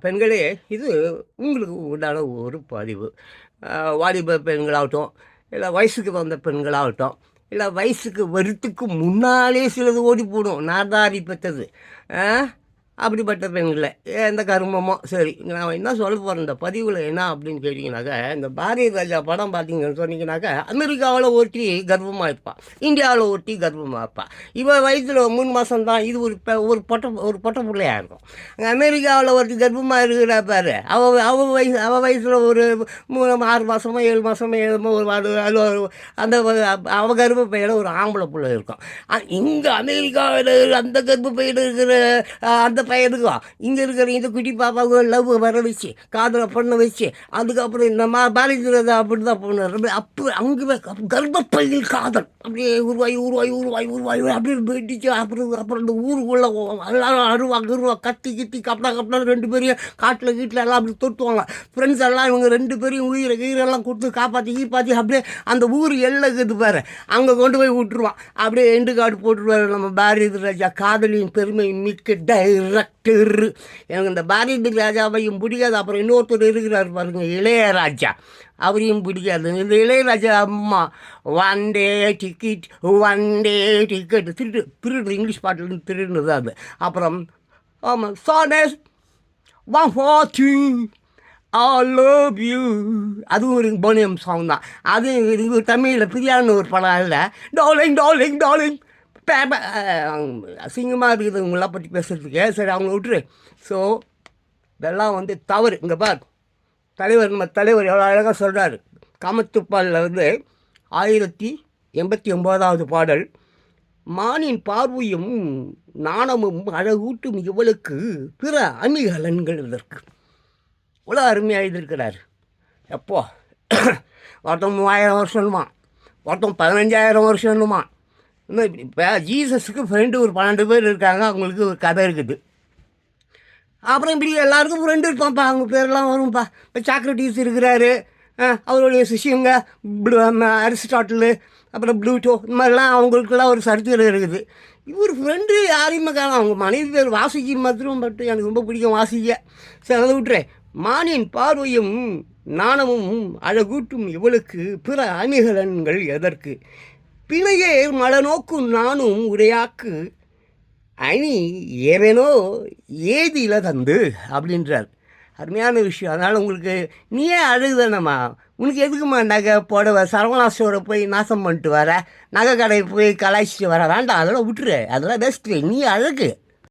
பெண்களே இது உங்களுக்கு உண்டான ஒரு பதிவு. வாலிப பெண்களாகட்டும் இல்லை வயசுக்கு வந்த பெண்களாகட்டும் இல்லை வயசுக்கு வருத்துக்கு முன்னாலே சிலது ஓடி போடும். நார்தாரி பெற்றது. ஆ, அப்படிப்பட்ட பெண்களை. எந்த கருமமோ சரி நான் என்ன சொல்ல போகிறேன் இந்த பதிவில் என்ன அப்படின்னு கேட்டிங்கனாக்கா இந்த பாரதிய ராஜா படம் பார்த்தீங்கன்னு சொன்னீங்கன்னாக்கா அமெரிக்காவில் ஒட்டி கர்ப்பமாக இருப்பான் இந்தியாவில் ஒட்டி கர்ப்பமாக இருப்பான் இவன் வயசில் மூணு மாதம் தான் இது ஒரு பெ- ஒரு பொட்டை ஒரு பொட்டை பிள்ளையாக இருக்கும். அங்கே அமெரிக்காவில் ஒருத்தி கர்ப்பமாக இருக்கிறா பாரு. அவள் அவள் வயசு அவள் வயசில் ஒரு மூணு ஆறு மாதமோ ஏழு மாதமோ ஏழுமோ ஒரு அது ஒரு- அந்த அவ கர்ப்ப பையில் ஒரு ஆம்பளை பிள்ளை இருக்கும். இங்கே அமெரிக்காவில் அந்த கர்ப்ப பையில் இருக்கிற அந்த அந்த பையனுக்கும் இங்கே இருக்கிற இந்த குட்டி பாப்பாவுக்கு லவ் வர வச்சு காதலை பண்ண வச்சு அதுக்கப்புறம் இந்த மா பாரதிரதா அப்படி தான் பண்ண அப்போ அங்கே கர்ப்பப்பையில் காதல். அப்படியே உருவாய் உருவாய் உருவாய் உருவாய் அப்படியே போயிட்டுச்சு அப்புறம் அப்புறம் இந்த ஊருக்குள்ளே எல்லாரும் அருவா கருவா கத்தி கித்தி கப்படா கப்படா ரெண்டு பேரையும் காட்டில் கீட்டில் எல்லாம் அப்படி தொட்டுவாங்க. ஃப்ரெண்ட்ஸ் எல்லாம் இவங்க ரெண்டு பேரையும் உயிரை கீரெல்லாம் கொடுத்து காப்பாற்றி கீப்பாற்றி அப்படியே அந்த ஊர் எல்லைக்குது இருக்குது பாரு. அங்கே கொண்டு போய் விட்டுருவான். அப்படியே எண்டு காடு போட்டுருவாரு நம்ம பாரதி ராஜா. காதலியின் பெருமை மிக்க டைரக்டர் எனக்கு இந்த பாரதி ராஜாவையும் பிடிக்காது. அப்புறம் இன்னொருத்தர் இருக்கிறார் பாருங்க இளையராஜா. அவரையும் பிடிக்காது. இந்த இளையராஜா அம்மா one day ticket one day ticket. திருடு திருடு இங்கிலீஷ் பாட்டில் திருடுனது அது. அப்புறம் ஆமாம் சானஸ் one forty I love you அதுவும் ஒரு போனியம் சாங் தான். அது இது தமிழில் பிரியான்னு ஒரு படம் இல்லை. டாலிங் டாலிங் டாலிங் அசிங்கமாக இருக்குது இவங்களாம் பற்றி பேசுகிறதுக்கு சரி அவங்கள விட்டுரு. ஸோ இதெல்லாம் வந்து தவறு. இங்கே பார். தலைவர் நம்ம தலைவர் எவ்வளோ அழகாக சொல்கிறாரு காமத்துப்பாலில் வந்து ஆயிரத்தி எண்பத்தி ஒம்போதாவது பாடல் மானின் பார்வையும் நாணமும் அழகூட்டும் இவளுக்கு பிற அணிகலன்கள் இதற்கு. இவ்வளோ அருமையாக எழுதியிருக்கிறார். எப்போ? ஒருத்தன் மூவாயிரம் வருஷம்மா ஒருத்தன் பதினஞ்சாயிரம் வருஷம்மா இன்னும் இப்போ ஜீசஸுக்கு ஃப்ரெண்டு ஒரு பன்னெண்டு பேர் இருக்காங்க அவங்களுக்கு ஒரு கதை இருக்குது. அப்புறம் இப்படி எல்லாருக்கும் ஃப்ரெண்டு இருப்பான்ப்பா அவங்க பேர்லாம் வரும்ப்பா இப்போ சாக்ரட்டிஸ் இருக்கிறாரு அவருடைய சிஷியங்க ப்ளூ- ம, அரிஸ்டாட்டிலு அப்புறம் ப்ளூட்டோ இந்த மாதிரிலாம் அவங்களுக்குலாம் ஒரு சரித்திரம் இருக்குது. இவர் ஃப்ரெண்டு யாரையுமே காணும் அவங்க மனைவி பேர் வாசிக்கு மாத்திரம் பட்டு எனக்கு ரொம்ப பிடிக்கும் வாசிக்க சரி அதை விட்டுறேன். மானின் பார்வையும் நாணமும் அழகூட்டும் இவளுக்கு பிற அணிகலன்கள் எதற்கு? பிணையே மலநோக்கும் நானும் உரையாக்கு அணி ஏவேனோ ஏதியில் தந்து அப்படின்றார். அருமையான விஷயம். அதனால் உங்களுக்கு நீயே அழுகுதானம்மா. உனக்கு எதுக்குமா நகை புடவை சரவணாசோட போய் நாசம் பண்ணிட்டு வர? நகை கடையில் போய் கலாய்ச்சிட்டு வர? வேண்டாம் அதெல்லாம் விட்டுரு. அதெல்லாம் பெஸ்ட்டு நீ அழகு.